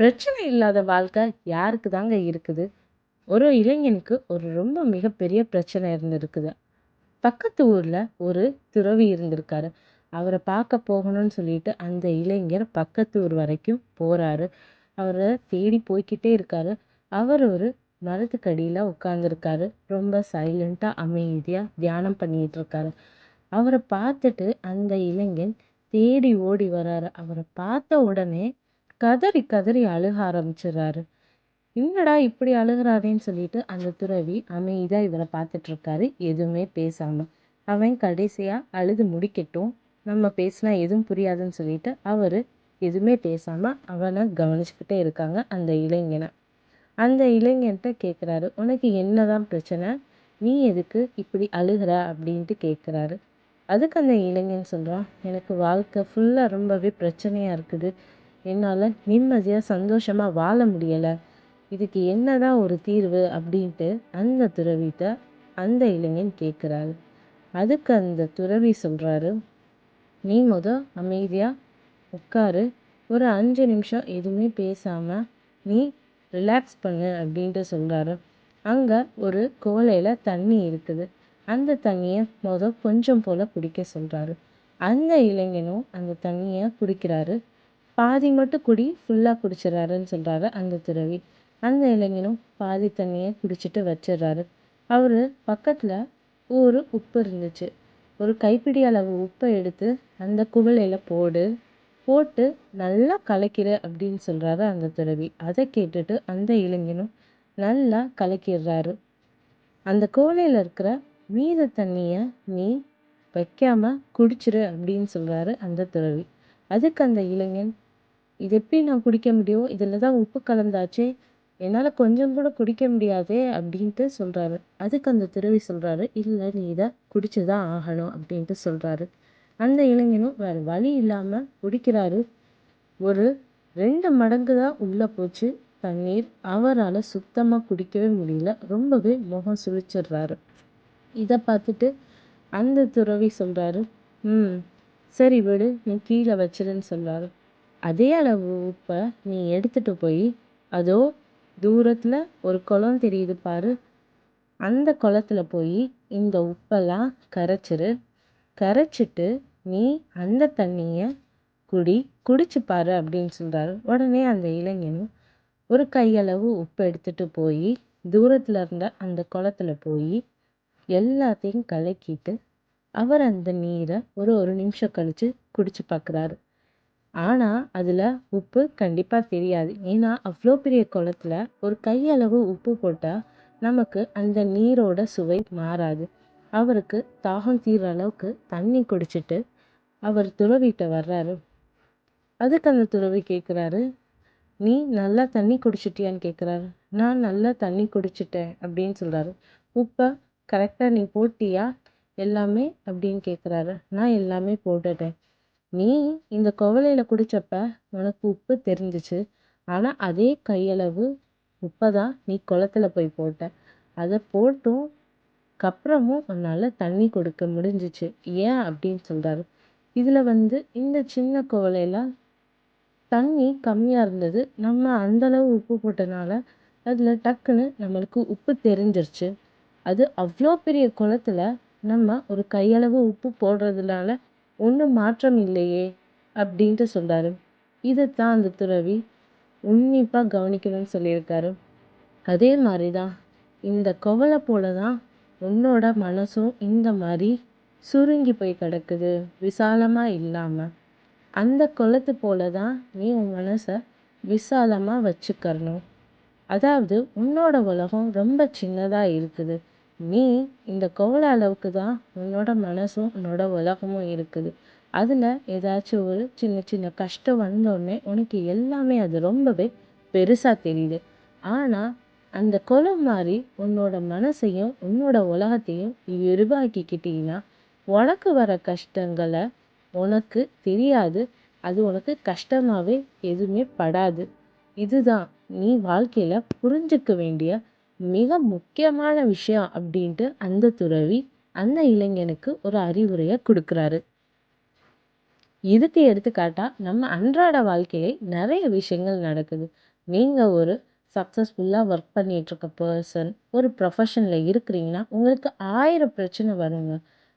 பிரச்சனை இல்லாத வாழ்க்கை யாருக்கு தாங்க இருக்குது? ஒரு இளைஞனுக்கு ஒரு ரொம்ப மிகப்பெரிய பிரச்சனை இருந்திருக்குது. பக்கத்து ஊரில் ஒரு துறவி இருந்திருக்காரு. அவரை பார்க்க போகணும்னு சொல்லிட்டு அந்த இளைஞர் பக்கத்து ஊர் வரைக்கும் போகிறாரு அவரை தேடி போய்க்கிட்டே இருக்காரு. அவர் ஒரு மரத்துக்கடியில் உட்காந்துருக்காரு ரொம்ப சைலண்ட்டாக அமைதியாக தியானம் பண்ணிகிட்டு இருக்காரு. அவரை பார்த்துட்டு அந்த இளைஞன் தேடி ஓடி வராரு. அவரை பார்த்த உடனே கதறி கதறி அழுக ஆரம்பிச்சிடுறாரு. என்னடா இப்படி அழுகிறாரேன்னு சொல்லிட்டு அந்த துறவி அமைதியாக இவரை பார்த்துட்டு இருக்காரு எதுவுமே பேசாமல் அவன் கடைசியாக அழுது முடிக்கட்டும். நம்ம பேசினா எதுவும் புரியாதுன்னு சொல்லிட்டு அவர் எதுவுமே பேசாமல் அவனை கவனிச்சுக்கிட்டே இருக்காங்க அந்த இளைஞனை. அந்த இளைஞன்ட்ட கேட்குறாரு உனக்கு என்னதான் பிரச்சனை? நீ எதுக்கு இப்படி அழுகிற? அப்படின்ட்டு கேட்குறாரு அதுக்கு அந்த இளைஞன் சொல்கிறான் எனக்கு வாழ்க்கை ஃபுல்லாக ரொம்பவே பிரச்சனையாக இருக்குது. என்னால் நிம்மதியாக சந்தோஷமாக வாழ முடியலை. இதுக்கு என்னதான் ஒரு தீர்வு அப்படின்ட்டு அந்த துறவிட்ட அந்த இளைஞன் கேட்குறாரு அதுக்கு அந்த துறவி சொல்கிறாரு நீ முத அமைதியாக உட்காரு. ஒரு அஞ்சு நிமிஷம் எதுவுமே பேசாமல் நீ ரிலாக்ஸ் பண்ணு அப்படின்ட்டு சொல்கிறாரு அங்கே ஒரு கோலையில் தண்ணி இருக்குது. அந்த தண்ணியை முத கொஞ்சம் போல் குடிக்க சொல்கிறாரு அந்த இளைஞனும் அந்த தண்ணியை குடிக்கிறாரு. பாதி மட்டும் குடி ஃபுல்லாக குடிச்சிடறாருன்னு சொல்கிறாரு அந்த துறவி. அந்த இளைஞனும் பாதி தண்ணியை குடிச்சிட்டு வச்சிடுறாரு. அவர் பக்கத்தில் ஒரு உப்பு இருந்துச்சு. ஒரு கைப்பிடி அளவு உப்பை எடுத்து அந்த குவளையில் போடு போட்டு நல்லா கலக்கிற அப்படின்னு சொல்கிறாரு அந்த துறவி. அதை கேட்டுட்டு அந்த இளைஞனும் நல்லா கலக்கிடுறாரு. அந்த கோலையில் இருக்கிற மீத தண்ணியை நீ வைக்காமல் குடிச்சிரு அப்படின்னு சொல்கிறாரு அந்த துறவி. அதுக்கு அந்த இளைஞன் இது எப்படி நான் குடிக்க முடியும்? இதில் தான் உப்பு கலந்தாச்சே. என்னால் கொஞ்சம் கூட குடிக்க முடியாதே அப்படின்ட்டு சொல்கிறாரு. அதுக்கு அந்த துறவி சொல்கிறாரு இல்லை நீ இதை குடிச்சு தான் ஆகணும் அப்படின்ட்டு சொல்கிறாரு. அந்த இளைஞனும் வேறு வழி இல்லாமல் குடிக்கிறாரு. ஒரு ரெண்டு மடங்கு தான் உள்ளே போச்சு. தண்ணீர் அவரால் சுத்தமாக குடிக்கவே முடியல. ரொம்பவே முகம் சுழிச்சிடுறாரு. இதை பார்த்துட்டு அந்த துறவி சொல்கிறாரு ம் சரி விடு நீ கீழே வச்சிருன்னு சொல்கிறாரு. அதே அளவு உப்பை நீ எடுத்துகிட்டு போய் அதோ தூரத்தில் ஒரு குளம் தெரியுது பாரு. அந்த குளத்துல போய் இந்த உப்பெல்லாம் கரைச்சிரு. கரைச்சிட்டு நீ அந்த தண்ணியை குடி குடிச்சு பாரு அப்படின்னு சொல்கிறாரு உடனே அந்த இளைஞனும் ஒரு கையளவு உப்பு எடுத்துகிட்டு போய் தூரத்தில் இருந்த அந்த குளத்துல போய் எல்லாத்தையும் கலக்கிட்டு அவர் அந்த நீரை ஒரு ஒரு நிமிஷம் கழித்து குடிச்சு பார்க்குறாரு ஆனால் அதில் உப்பு கண்டிப்பாக தெரியாது. ஏன்னா அவ்வளோ பெரிய குளத்துல ஒரு கையளவு உப்பு போட்டால் நமக்கு அந்த நீரோட சுவை மாறாது. அவருக்கு தாகம் தீர்ற அளவுக்கு தண்ணி குடிச்சிட்டு அவர் துறவிட்ட வர்றாரு. அதுக்கு அந்த துறவி கேட்குறாரு நீ நல்லா தண்ணி குடிச்சிட்டியான்னு கேட்குறாரு நான் நல்லா தண்ணி குடிச்சிட்டேன் அப்படின்னு சொல்கிறாரு உப்பை கரெக்டாக நீ போட்டியா? எல்லாமே அப்படின்னு கேட்குறாரு நான் எல்லாமே போட்டுட்டேன். நீ இந்த குவலையில் குடித்தப்ப உனக்கு உப்பு தெரிஞ்சிச்சு. ஆனால் அதே கையளவு உப்பை தான் நீ குளத்துல போய் போட்ட. அதை போட்டும் அப்புறமும் உன்னால் தண்ணி கொடுக்க முடிஞ்சிச்சு. ஏன் அப்படின்னு சொல்கிறாரு இதில் வந்து இந்த சின்ன குவளையில தண்ணி கம்மியாக இருந்தது. நம்ம அந்தளவு உப்பு போட்டனால அதில் டக்குன்னு நம்மளுக்கு உப்பு தெரிஞ்சிருச்சு. அது அவ்வளோ பெரிய குளத்துல நம்ம ஒரு கையளவு உப்பு போடுறதுனால ஒன்றும் மாற்றம் இல்லையே அப்படின்ட்டு சொல்கிறாரு இதைத்தான் அந்த துறவி உன்னிப்பாக கவனிக்கணும்னு சொல்லியிருக்காரு. அதே மாதிரி தான் இந்த குவளை போல தான் உன்னோட மனசும் இந்த மாதிரி சுருங்கி போய் கிடக்குது விசாலமாக இல்லாமல் அந்த குளத்து போல தான் நீ உன் மனசை விசாலமாக வச்சுக்கணும் அதாவது உன்னோட உலகம் ரொம்ப சின்னதாக இருக்குது. நீ இந்த குவளை அளவுக்கு தான் உன்னோட மனசும் உன்னோட உலகமும் இருக்குது. அதில் ஏதாச்சும் ஒரு சின்ன சின்ன கஷ்டம் வந்தோடனே உனக்கு எல்லாமே அது ரொம்பவே பெருசாக தெரியுது. ஆனால் அந்த குளம் மாதிரி உன்னோட மனசையும் உன்னோட உலகத்தையும் நீ விரிவாக்கிக்கிட்டீங்கன்னா உனக்கு வர கஷ்டங்களை உனக்கு தெரியாது. அது உனக்கு கஷ்டமாகவே எதுவுமே படாது. இதுதான் நீ வாழ்க்கையில் புரிஞ்சுக்க வேண்டிய மிக முக்கியமான விஷயம் அப்படின்ட்டு அந்த துறவி அந்த இளைஞனுக்கு ஒரு அறிவுரையை கொடுக்குறாரு. இதுக்கு எடுத்துக்காட்டா நம்ம அன்றாட வாழ்க்கையை நிறைய விஷயங்கள் நடக்குது. நீங்கள் ஒரு சக்ஸஸ்ஃபுல்லாக ஒர்க் பண்ணிட்டு இருக்க பர்சன் ஒரு ப்ரொஃபஷனில் இருக்கிறீங்கன்னா உங்களுக்கு ஆயிரம் பிரச்சனை வருங்க.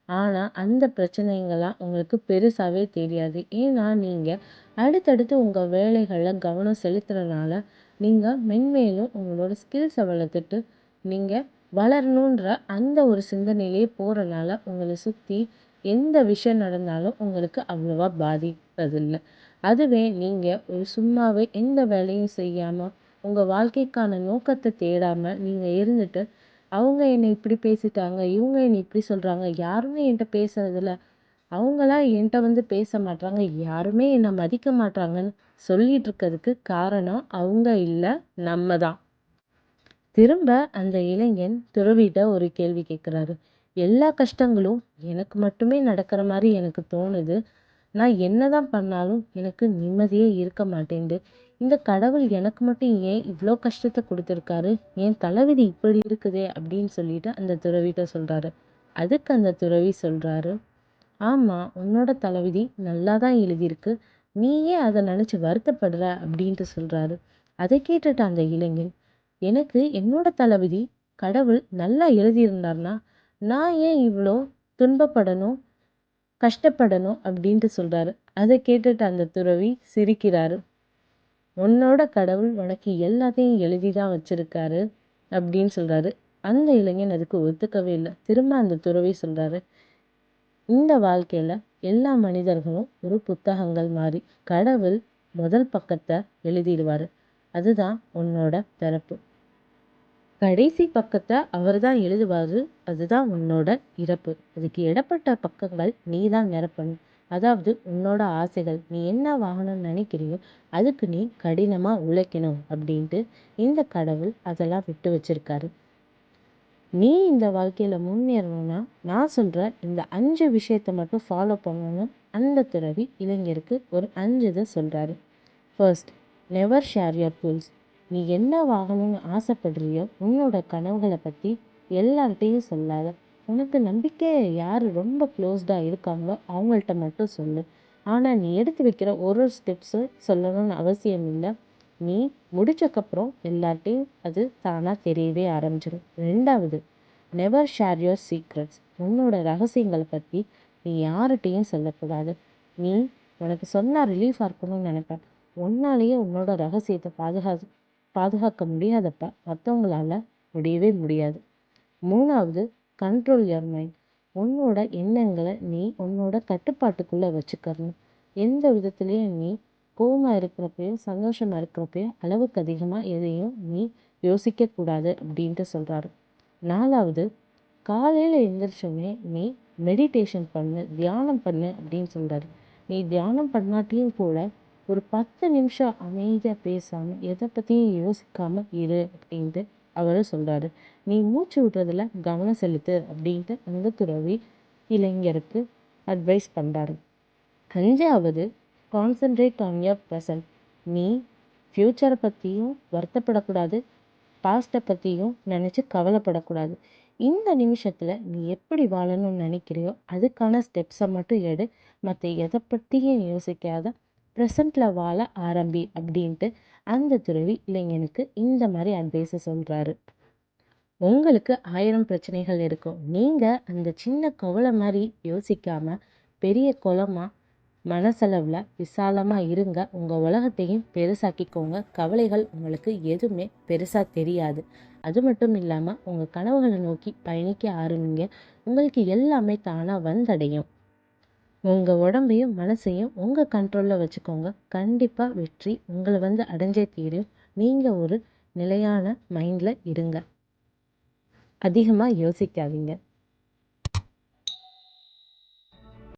ஆனால் அந்த பிரச்சனைங்கள்லாம் உங்களுக்கு பெருசாகவே தெரியாது. ஏன்னா நீங்கள் அடுத்தடுத்து உங்கள் வேலைகளில் கவனம் செலுத்துறதுனால நீங்கள் மென்மேலும் உங்களோட ஸ்கில்ஸை வளர்த்துட்டு நீங்கள் வளரணுன்ற அந்த ஒரு சிந்தனையிலே போகிறனால உங்களை சுற்றி எந்த விஷயம் நடந்தாலும் உங்களுக்கு அவ்வளோவா பாதிப்பதில்லை. அதுவே நீங்கள் ஒரு சும்மாவே எந்த வேலையும் செய்யாமல் உங்கள் வாழ்க்கைக்கான நோக்கத்தை தேடாமல் நீங்கள் இருந்துட்டு அவங்க என்னை இப்படி பேசிட்டாங்க இவங்க என்னை இப்படி சொல்கிறாங்க யாருமே என்கிட்ட பேசுறதில்ல அவங்களாம் என்கிட்ட வந்து பேச மாட்றாங்க யாருமே என்னை மதிக்க மாட்றாங்கன்னு சொல்லிட்டு இருக்கிறதுக்கு காரணம் அவங்க இல்லை நம்ம தான் திரும்ப அந்த இளைஞன் துறவிட்ட ஒரு கேள்வி கேட்குறாரு எல்லா கஷ்டங்களும் எனக்கு மட்டுமே நடக்கிற மாதிரி எனக்கு தோணுது. நான் என்ன தான் பண்ணாலும் எனக்கு நிம்மதியே இருக்க மாட்டேங்குது இந்த கடவுள் எனக்கு மட்டும் ஏன் இவ்வளோ கஷ்டத்தை கொடுத்துருக்காரு? என் தலைவிதி இப்படி இருக்குதே அப்படின்னு சொல்லிட்டு அந்த துறவிகிட்ட சொல்கிறாரு அதுக்கு அந்த துறவி சொல்கிறாரு ஆமாம் உன்னோட தலைவிதி நல்லா தான் எழுதியிருக்கு. நீயே அதை நினச்சி வருத்தப்படுற அப்படின்ட்டு சொல்கிறாரு அதை கேட்டுட்ட அந்த இளைஞன் எனக்கு என்னோட தளபதி கடவுள் நல்லா எழுதியிருந்தார்னா நான் ஏன் இவ்வளோ துன்பப்படணும் கஷ்டப்படணும்? அப்படின்ட்டு சொல்கிறாரு அதை கேட்டுட்டு அந்த துறவி சிரிக்கிறாரு. உன்னோட கடவுள் உனக்கு எல்லாத்தையும் எழுதி தான் வச்சுருக்காரு அப்படின்னு சொல்கிறாரு அந்த இளைஞன் அதுக்கு ஒத்துக்கவே இல்லை. திரும்ப அந்த துறவி சொல்கிறாரு இந்த வாழ்க்கையில் எல்லா மனிதர்களும் ஒரு புத்தகங்கள் மாதிரி கடவுள் முதல் பக்கத்தை எழுதிடுவார். அதுதான் உன்னோட பிறப்பு. கடைசி பக்கத்தை அவர் தான் எழுதுவார். அதுதான் உன்னோட இறப்பு. அதுக்கு இடப்பட்ட பக்கங்கள் நீ தான் நிரப்பணும். அதாவது உன்னோட ஆசைகள் நீ என்ன வாங்கணும்னு நினைக்கிறியோ அதுக்கு நீ கடினமாக உழைக்கணும் அப்படின்ட்டு இந்த கடவுள் அதெல்லாம் விட்டு வச்சிருக்காரு. நீ இந்த வாழ்க்கையில் முன்னேறணும்னா நான் சொல்கிற இந்த அஞ்சு விஷயத்தை மட்டும் ஃபாலோ பண்ணணும் அந்த துறவி இளைஞருக்கு ஒரு அஞ்சு இதை சொல்கிறாரு first never share your goals நீ என்ன வாங்கணும்னு ஆசைப்படுறியோ உன்னோட கனவுகளை பற்றி எல்லார்கிட்டையும் சொல்லாத. உனக்கு நம்பிக்கை யார் ரொம்ப க்ளோஸ்டாக இருக்காங்களோ அவங்கள்ட்ட மட்டும் சொல்லு. ஆனால் நீ எடுத்து வைக்கிற ஒரு ஒரு ஸ்டெப்ஸு சொல்லணும்னு அவசியம் இல்லை. நீ முடிச்சக்கப்புறம் எல்லார்ட்டையும் அது தானாக தெரியவே ஆரம்பிச்சிடும் ரெண்டாவது நெவர் ஷேர் யுவர் சீக்ரெட்ஸ் உன்னோட ரகசியங்களை பற்றி நீ யார்கிட்டையும் சொல்லக்கூடாது. நீ உனக்கு சொன்னால் ரிலீஃபாக இருக்கணும்னு நினைப்பேன். உன்னாலேயே உன்னோட ரகசியத்தை பாதுகா பாதுகாக்க முடியாதப்ப மற்றவங்களால முடியவே முடியாது. மூணாவது கண்ட்ரோல் யுவர் மைண்ட் உன்னோட எண்ணங்களை நீ உன்னோட கட்டுப்பாட்டுக்குள்ளே வச்சுக்கணும். எந்த விதத்துலேயும் நீ கோவமாக இருக்கிறப்பையும் சந்தோஷமாக இருக்கிறப்பையும் அளவுக்கு அதிகமாக எதையும் நீ யோசிக்கக்கூடாது அப்படின்ட்டு சொல்கிறாரு நாலாவது காலையில் எழுந்திரிச்சோடனே நீ மெடிடேஷன் பண்ணு தியானம் பண்ணு அப்படின்னு சொல்கிறாரு நீ தியானம் பண்ணாட்டியும் கூட ஒரு பத்து நிமிஷம் அமைதியாக பேசாமல் எதை பற்றியும் யோசிக்காமல் இரு அப்படின்ட்டு அவர் சொல்கிறாரு நீ மூச்சு விடுறதுல கவனம் செலுத்து அப்படின்ட்டு அந்த துறவி இளைஞருக்கு அட்வைஸ் பண்ணுறாரு அஞ்சாவது கான்சன்ட்ரேட் ஆன் யர் ப்ரெசன்ட் நீ ஃப்யூச்சரை பற்றியும் வருத்தப்படக்கூடாது. பாஸ்ட்டை பற்றியும் நினச்சி கவலைப்படக்கூடாது. இந்த நிமிஷத்தில் நீ எப்படி வாழணும்னு நினைக்கிறியோ அதுக்கான ஸ்டெப்ஸை மட்டும் எடு. மற்ற எதை பற்றியும் யோசிக்காத. ப்ரெசண்ட்டில் வாழ ஆரம்பி அப்படின்ட்டு அந்த துறவி இளைஞனுக்கு இந்த மாதிரி அட்வைஸை சொல்கிறாரு உங்களுக்கு ஆயிரம் பிரச்சனைகள் இருக்கும். நீங்கள் அந்த சின்ன குவளை மாதிரி யோசிக்காமல் பெரிய குளமாக மனசளவில் விசாலமாக இருங்க. உங்கள் உலகத்தையும் பெருசாக்கிக்கோங்க. கவலைகள் உங்களுக்கு எதுவுமே பெருசாக தெரியாது. அது மட்டும் இல்லாமல் உங்கள் கனவுகளை நோக்கி பயணிக்க ஆரம்பிங்க. உங்களுக்கு எல்லாமே தானாக வந்தடையும். உங்கள் உடம்பையும் மனசையும் உங்கள் கண்ட்ரோலில் வச்சுக்கோங்க. கண்டிப்பாக வெற்றி உங்களை வந்து அடைஞ்சே தீரும். நீங்கள் ஒரு நிலையான மைண்டில் இருங்க. அதிகமாக யோசிக்காதீங்க.